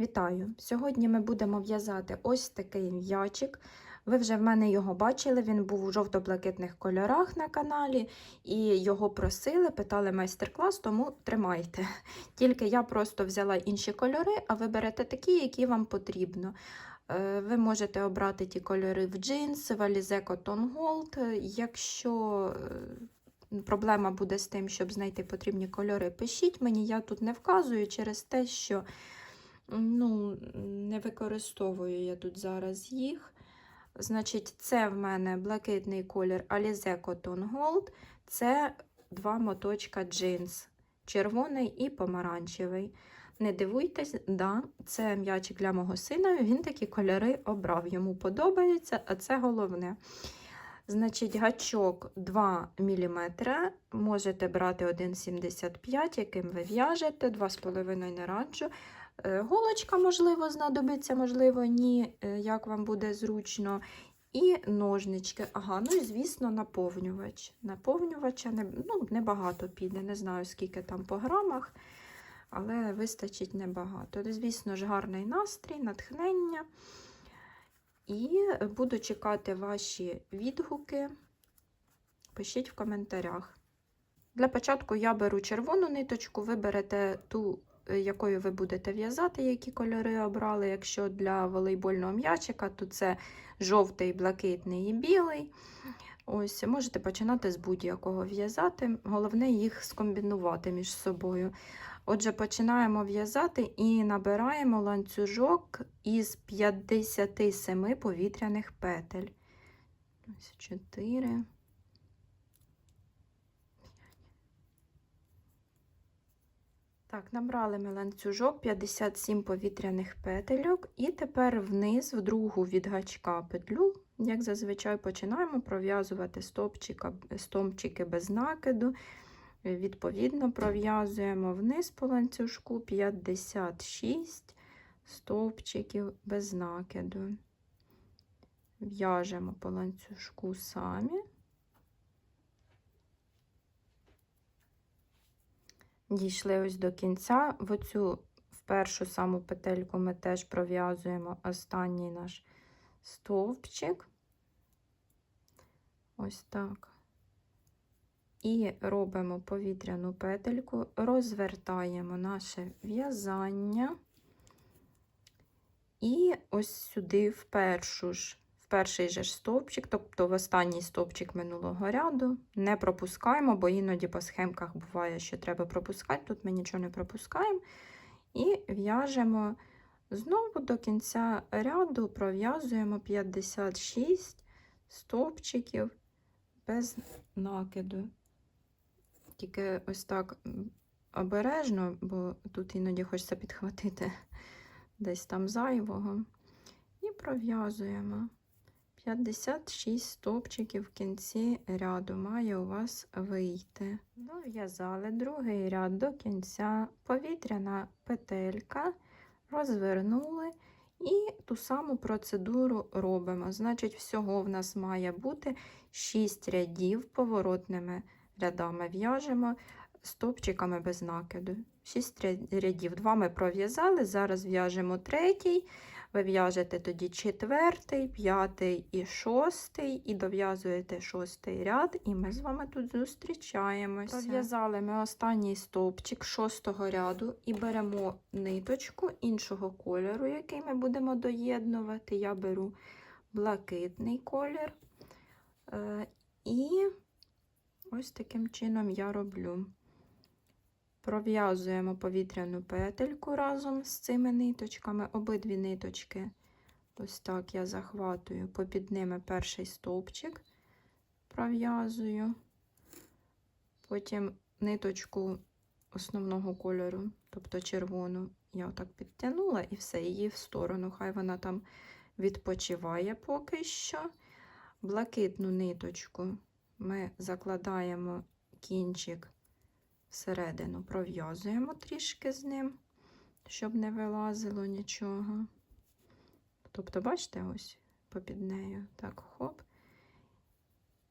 Вітаю! Сьогодні ми будемо в'язати ось такий м'ячик. Ви вже в мене його бачили, він був у жовто-блакитних кольорах на каналі, і його просили, питали майстер-клас, тому тримайте. Тільки я просто взяла інші кольори, а ви берете такі, які вам потрібно. Е, Ви можете обрати ті кольори в джинс, в Alize Cotton Gold. Якщо е, проблема буде з тим, щоб знайти потрібні кольори, пишіть мені, я тут не вказую через те, що ну, не використовую я тут зараз їх. Значить, це в мене блакитний колір Alize Cotton Gold. Це два моточка джинс, червоний і помаранчевий. Не дивуйтесь, да, це м'ячик для мого сина. Він такі кольори обрав. Йому подобається, а це головне. Значить, гачок 2 мм. Можете брати 1,75, яким ви в'яжете, 2,5 не раджу. Е, Голочка, можливо, знадобиться, можливо, ні, е, як вам буде зручно. І ножнички. Ага, ну і, звісно, наповнювач. Наповнювача не, ну, небагато піде, не знаю, скільки там по грамах, але вистачить небагато. Звісно ж, гарний настрій, натхнення. І буду чекати ваші відгуки. Пишіть в коментарях. Для початку я беру червону ниточку, ви берете ту якою ви будете в'язати, які кольори обрали. Якщо для волейбольного м'ячика, то це жовтий, блакитний і білий. Ось, Можете починати з будь-якого в'язати. Головне їх скомбінувати між собою. Отже, починаємо в'язати і набираємо ланцюжок із 57 повітряних петель. Ось 4. Так, набрали ми ланцюжок 57 повітряних петельок, і тепер вниз, в другу від гачка петлю, як зазвичай, починаємо пров'язувати стовпчики без накиду. Відповідно, пров'язуємо вниз по ланцюжку 56 стовпчиків без накиду. В'яжемо по ланцюжку самі. Дійшли ось до кінця. В оцю в першу саму петельку ми теж пров'язуємо останній наш стовпчик. Ось так. І робимо повітряну петельку, розвертаємо наше в'язання. І ось сюди в першу ж перший же стовпчик, тобто в останній стовпчик минулого ряду. Не пропускаємо, бо іноді по схемках буває, що треба пропускати. Тут ми нічого не пропускаємо. І в'яжемо знову до кінця ряду, пров'язуємо 56 стовпчиків без накиду. Тільки ось так обережно, бо тут іноді хочеться підхватити десь там зайвого. І пров'язуємо. 56 стовпчиків в кінці ряду має у вас вийти. Дов'язали другий ряд до кінця, повітряна петелька, розвернули і ту саму процедуру робимо. Значить, всього в нас має бути 6 рядів поворотними рядами в'яжемо стовпчиками без накиду. 6 рядів. Два ми пров'язали, зараз в'яжемо третій. Ви в'яжете тоді четвертий, п'ятий і шостий, і дов'язуєте шостий ряд, і ми з вами тут зустрічаємося. Пров'язали ми останній стовпчик шостого ряду і беремо ниточку іншого кольору, який ми будемо доєднувати. Я беру блакитний колір. Е, і ось таким чином я роблю. Пров'язуємо повітряну петельку разом з цими ниточками, обидві ниточки. Ось так я захватую попід ними перший стовпчик, пров'язую, потім ниточку основного кольору, тобто червону, я отак підтягнула і все, її в сторону. Хай вона там відпочиває поки що. Блакитну ниточку ми закладаємо кінчик всередину пров'язуємо трішки з ним, щоб не вилазило нічого. Тобто, бачите, ось попід нею, так, хоп.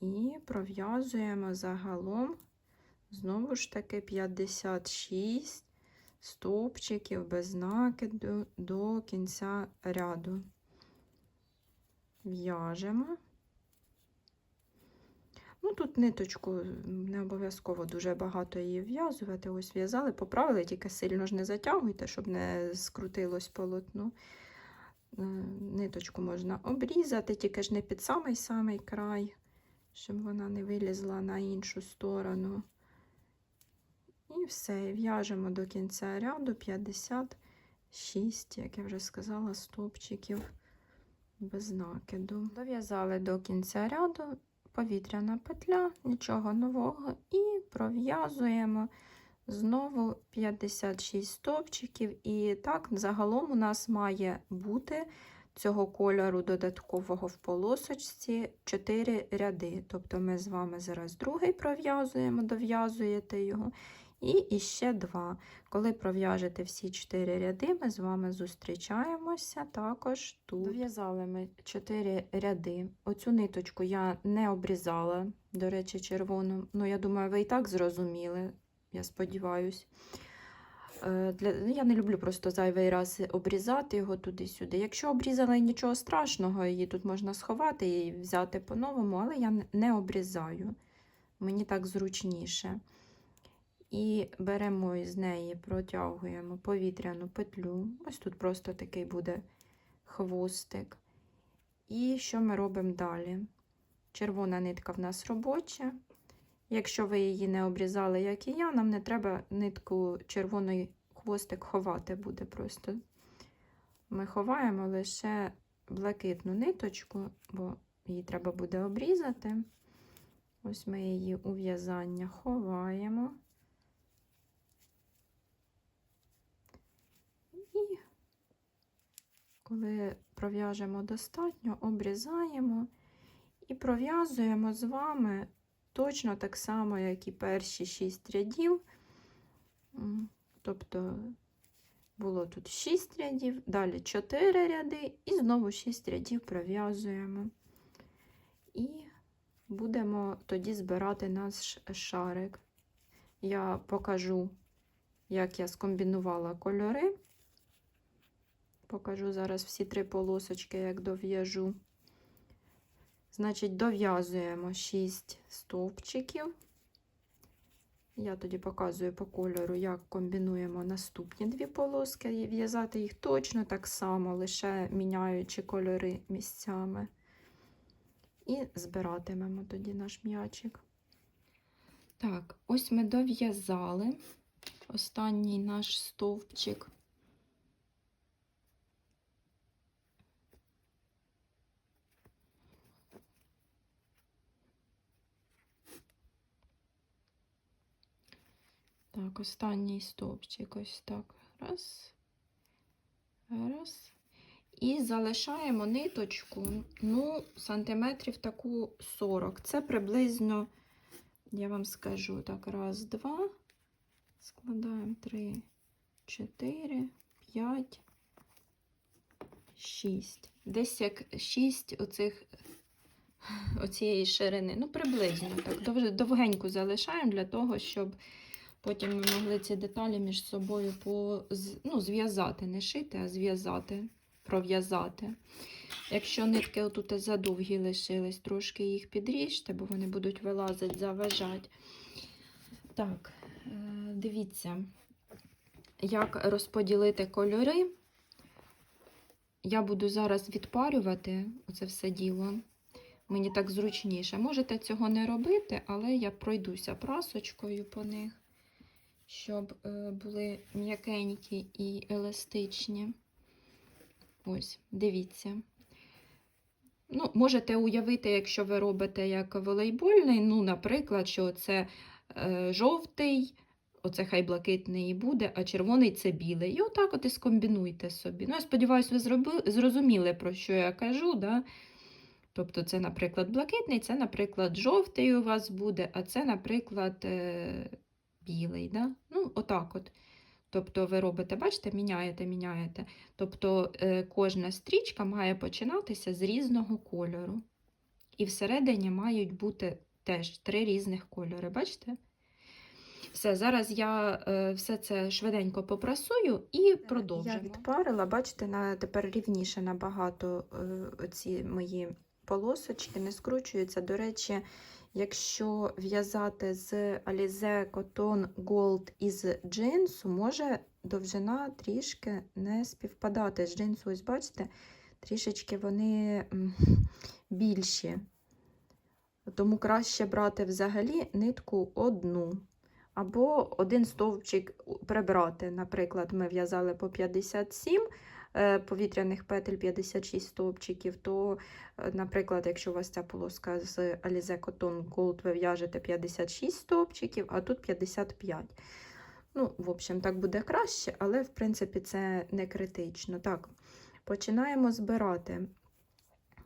І пров'язуємо загалом, знову ж таки, 56 стовпчиків без накиду до кінця ряду. В'яжемо. Ну, тут ниточку не обов'язково дуже багато її в'язувати. Ось в'язали, поправили, тільки сильно ж не затягуйте, щоб не скрутилось полотно. Е, Ниточку можна обрізати, тільки ж не під самий-самий край, щоб вона не вилізла на іншу сторону. І все, в'яжемо до кінця ряду 56, як я вже сказала, стовпчиків без накиду. Дов'язали до кінця ряду повітряна петля, нічого нового, і пров'язуємо знову 56 стовпчиків. І так, загалом у нас має бути цього кольору додаткового в полосочці 4 ряди. Тобто ми з вами зараз другий пров'язуємо, дов'язуєте його. І іще два. Коли пров'яжете всі 4 ряди, ми з вами зустрічаємося також тут. Дов'язали ми 4 ряди. Оцю ниточку я не обрізала, до речі, червону. Ну, я думаю, ви і так зрозуміли, я сподіваюся. Для... ну, Я не люблю просто зайвий раз обрізати його туди-сюди. Якщо обрізали нічого страшного, її тут можна сховати і взяти по-новому, але я не обрізаю. Мені так зручніше. І беремо із неї, протягуємо повітряну петлю. Ось тут просто такий буде хвостик. І що ми робимо далі? Червона нитка в нас робоча. Якщо ви її не обрізали, як і я, нам не треба нитку червоний хвостик ховати буде просто. Ми ховаємо лише блакитну ниточку, бо її треба буде обрізати. Ось ми її у в'язання ховаємо. І коли пров'яжемо достатньо, обрізаємо і пров'язуємо з вами точно так само, як і перші 6 рядів. Тобто було тут 6 рядів, далі 4 ряди, і знову 6 рядів пров'язуємо. І будемо тоді збирати наш шарик. Я покажу, як я скомбінувала кольори. Покажу зараз всі три полосочки, як дов'яжу. Значить, дов'язуємо 6 стовпчиків. Я тоді показую по кольору, як комбінуємо наступні дві полоски, і в'язати їх точно так само, лише міняючи кольори місцями. І збиратимемо тоді наш м'ячик. Так, ось ми дов'язали останній наш стовпчик. Так, останній стовпчик, ось так. Раз. Раз. І залишаємо ниточку, ну, сантиметрів таку 40. Це приблизно, я вам скажу, так, раз, два. Складаємо три, чотири, п'ять, шість. Десь як шість оцих оцієї ширини. Ну, приблизно так. Довгеньку залишаємо для того, щоб потім ми могли ці деталі між собою по, ну, зв'язати, не шити, а зв'язати, пров'язати. Якщо нитки отут задовгі лишились, трошки їх підріжте, бо вони будуть вилазити, заважати. Так, е, дивіться, як розподілити кольори. Я буду зараз відпарювати оце все діло. Мені так зручніше. Можете цього не робити, але я пройдуся прасочкою по них, щоб е, були м'якенькі і еластичні. Ось, дивіться. Ну, Можете уявити, якщо ви робите як волейбольний, ну, наприклад, що це е, жовтий, оце хай блакитний і буде, а червоний це білий. І отак от і скомбінуйте собі. Ну, я сподіваюся, ви зробили, зрозуміли, про що я кажу. Да? Тобто, це, наприклад, блакитний, це, наприклад, жовтий у вас буде, а це, наприклад, е, білий. Да? Ну, отак от. Тобто, ви робите, бачите, міняєте, міняєте. Тобто, е, кожна стрічка має починатися з різного кольору. І всередині мають бути теж три різних кольори, бачите? Все, зараз я е, все це швиденько попрасую і продовжимо. Я відпарила, бачите, на тепер рівніше набагато е, ці мої полосочки не скручуються. До речі, якщо в'язати з Alize Cotton Gold із джинсу, може довжина трішки не співпадати з джинсу. Ось бачите, трішечки вони більші. Тому краще брати взагалі нитку одну. Або один стовпчик прибрати. Наприклад, ми в'язали по 57 е, повітряних петель 56 стовпчиків, то, е, наприклад, якщо у вас ця полоска з Alize Cotton Gold, ви в'яжете 56 стовпчиків, а тут 55. Ну, в общем, так буде краще, але, в принципі, це не критично. Так, починаємо збирати.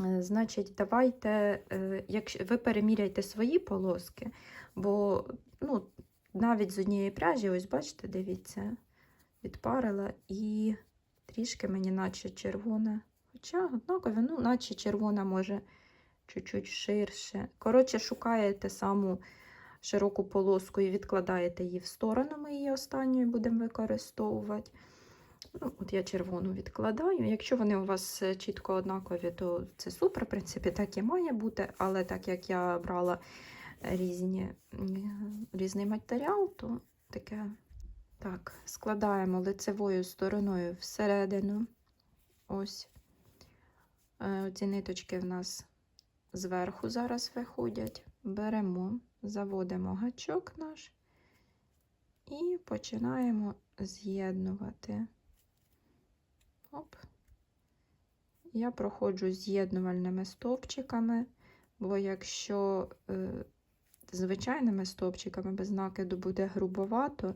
Е, Значить, давайте, е, якщо ви переміряйте свої полоски, бо ну, навіть з однієї пряжі, ось бачите, дивіться, відпарила і трішки мені наче червона. Хоча однакові, ну, наче червона може чуть-чуть ширше. Коротше, шукаєте саму широку полоску і відкладаєте її в сторону. Ми її останньою будемо використовувати. Ну, от я червону відкладаю. Якщо вони у вас е, чітко однакові, то це супер. В принципі, так і має бути. Але так як я брала різні, різний матеріал, то таке. Так, складаємо лицевою стороною всередину. Ось Е, ці ниточки в нас зверху зараз виходять. Беремо, заводимо гачок наш і починаємо з'єднувати. Оп. Я проходжу з'єднувальними стовпчиками, бо якщо е, звичайними стовпчиками без накиду буде грубовато,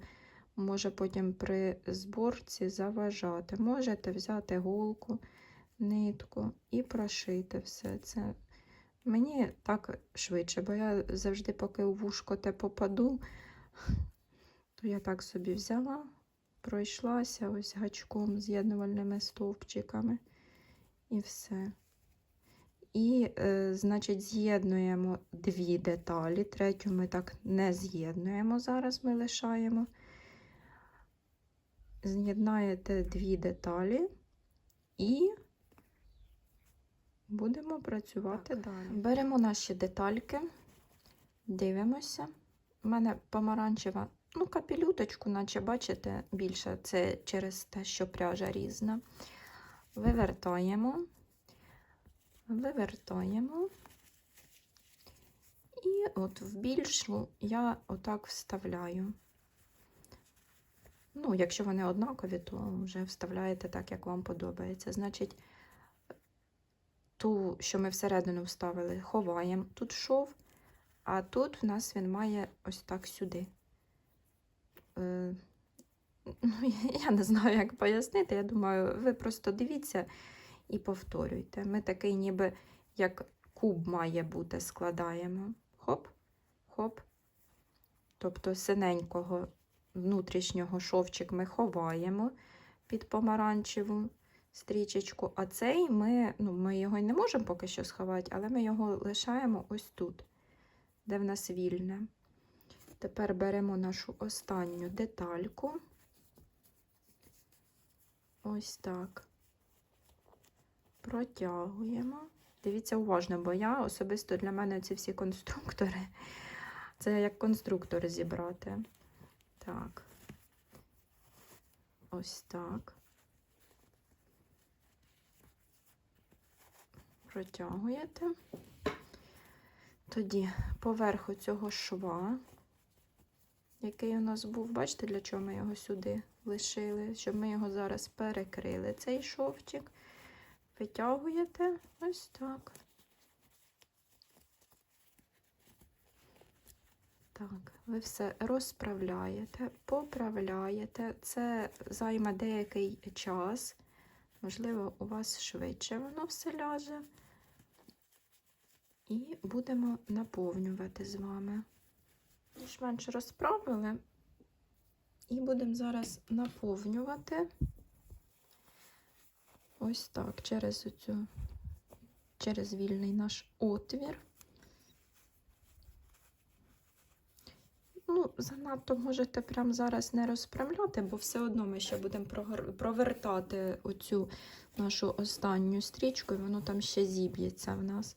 може потім при зборці заважати. Можете взяти голку, нитку і прошити все це. Мені так швидше, бо я завжди, поки у вушко те попаду, то я так собі взяла, пройшлася ось гачком з'єднувальними стовпчиками і все. І, е, значить, з'єднуємо дві деталі. Третю ми так не з'єднуємо. Зараз ми лишаємо. З'єднаєте дві деталі і будемо працювати далі. Беремо наші детальки, дивимося. У мене помаранчева, ну, капелюточку, наче бачите, більше це через те, що пряжа різна. Вивертаємо, вивертаємо. І от в більшу я отак вставляю. Ну, якщо вони однакові, то вже вставляєте так, як вам подобається. Значить, ту, що ми всередину вставили, ховаємо. Тут шов, а тут в нас він має ось так сюди. Е, ну, я не знаю, як пояснити. Я думаю, ви просто дивіться і повторюйте. Ми такий, ніби як куб має бути, складаємо. Хоп, хоп. Тобто синенького внутрішнього шовчик ми ховаємо під помаранчеву стрічечку, а цей ми, ну, ми його й не можемо поки що сховати, але ми його лишаємо ось тут, де в нас вільне. Тепер беремо нашу останню детальку. Ось так. Протягуємо. Дивіться уважно, бо я особисто для мене ці всі конструктори. Це як конструктор зібрати. Так. Ось так. Протягуєте. Тоді поверху цього шва, який у нас був, бачите, для чого ми його сюди лишили, щоб ми його зараз перекрили, цей шовчик. Витягуєте ось так. Так, ви все розправляєте, поправляєте. Це займе деякий час. Можливо, у вас швидше воно все ляже. І будемо наповнювати з вами. Більш-менш розправили. І будемо зараз наповнювати ось так, через оцю, через вільний наш отвір. Ну, занадто можете прямо зараз не розправляти, бо все одно ми ще будемо провертати оцю нашу останню стрічку, і воно там ще зіб'ється в нас.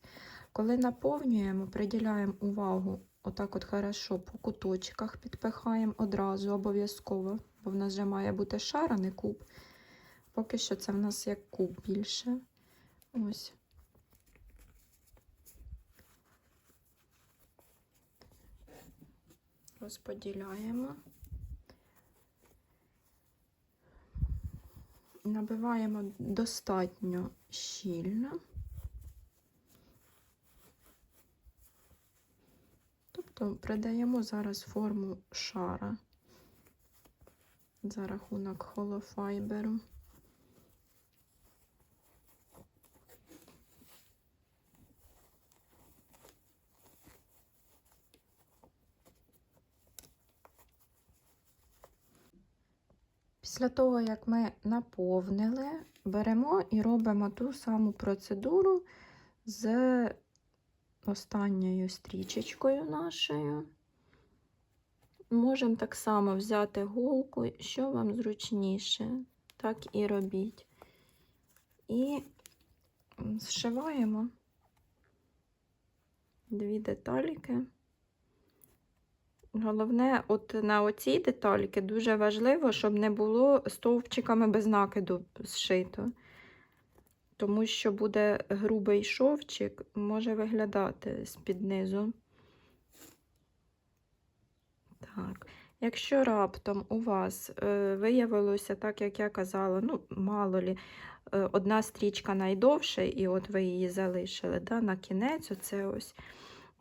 Коли наповнюємо, приділяємо увагу отак от хорошо по куточках підпихаємо одразу обов'язково, бо в нас вже має бути шар, а не куб. Поки що це в нас як куб більше. Ось. Розподіляємо. Набиваємо достатньо щільно. Тобто придаємо зараз форму шара за рахунок холофайберу. Після того, як ми наповнили, беремо і робимо ту саму процедуру з останньою стрічечкою нашою. Можемо так само взяти голку, що вам зручніше, так і робіть. І зшиваємо дві детальки. Головне, от на оцій детальки дуже важливо, щоб не було стовпчиками без накиду зшито. Тому що буде грубий шовчик, може виглядати з-під низу. Так, якщо раптом у вас е, виявилося, так як я казала, ну, мало лі, е, одна стрічка найдовша, і от ви її залишили да, на кінець, оце ось,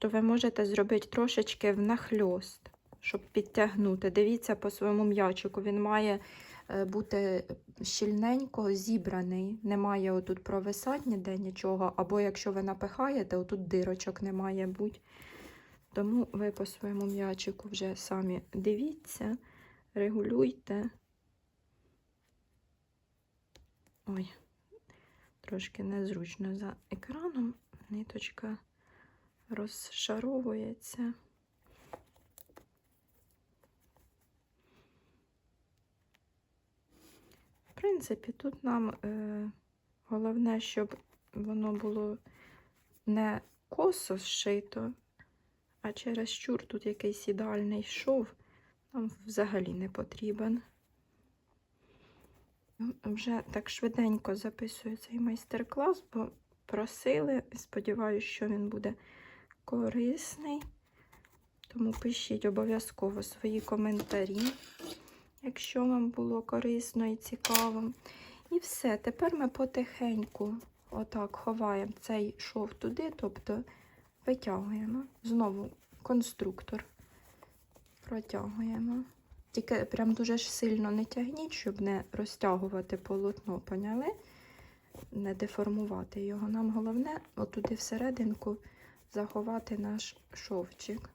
то ви можете зробити трошечки внахльост, щоб підтягнути. Дивіться по своєму м'ячику, він має е, бути щільненько зібраний, немає отут провисати ніде нічого, або якщо ви напихаєте, отут дирочок не має бути. Тому ви по своєму м'ячику вже самі дивіться, регулюйте. Ой, трошки незручно за екраном, ниточка розшаровується. В принципі, тут нам е, головне, щоб воно було не косо зшито, а через щур тут якийсь ідеальний шов, нам взагалі не потрібен. Вже так швиденько записую цей майстер-клас, бо просили. Сподіваюся, що він буде корисний. Тому пишіть обов'язково свої коментарі, якщо вам було корисно і цікаво. І все, тепер ми потихеньку отак ховаємо цей шов туди, тобто витягуємо. Знову конструктор протягуємо. Тільки прям дуже ж сильно не тягніть, щоб не розтягувати полотно, поняли? Не деформувати його. Нам головне отуди всерединку заховати наш шовчик.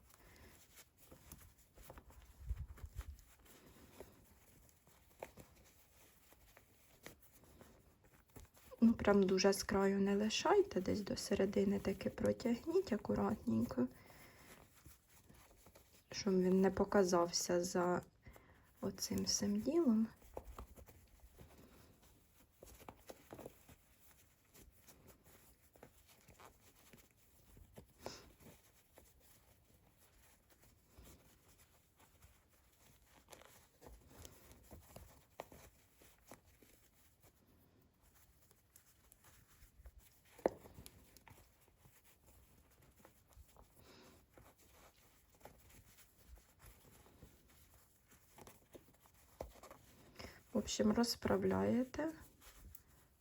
Ну, прям дуже з краю не лишайте, десь до середини таки протягніть акуратненько, щоб він не показався за оцим всім ділом. В общем, розправляєте,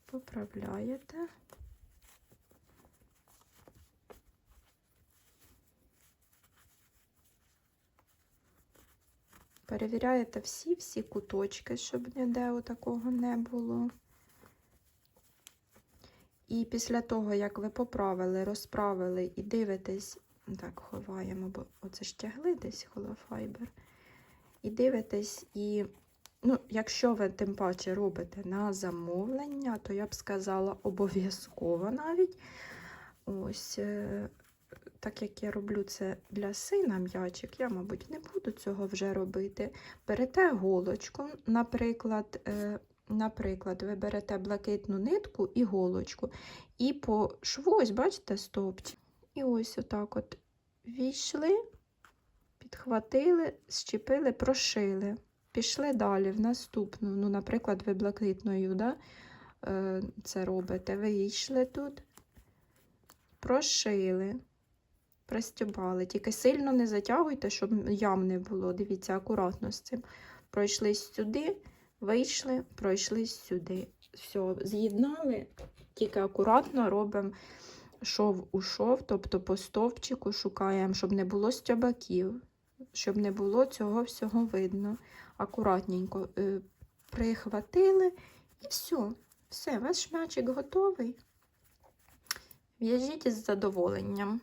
поправляєте. Перевіряєте всі-всі куточки, щоб ніде такого не було. І після того, як ви поправили, розправили і дивитесь, так, ховаємо, бо оце ж тягли десь холофайбер. І дивитесь, і Ну, якщо ви тим паче робите на замовлення, то я б сказала обов'язково навіть ось е, так як я роблю це для сина м'ячик, я, мабуть, не буду цього вже робити. Берете голочку, наприклад, е, наприклад, ви берете блакитну нитку і голочку, і по шву, ось бачите, стовпчик. І ось отак от війшли, підхватили, щепили, прошили. Пішли далі в наступну. Ну, наприклад, ви блакитною да, е, це робите. Вийшли тут, прошили, пристібали. Тільки сильно не затягуйте, щоб ям не було. Дивіться, акуратно з цим. Пройшли сюди, вийшли, пройшли сюди. Все, з'єднали, тільки акуратно робимо шов у шов, тобто по стовпчику шукаємо, щоб не було стьобаків, щоб не було цього всього видно. Акуратненько е, прихватили і все. Все, ваш м'ячик готовий. В'яжіть із задоволенням.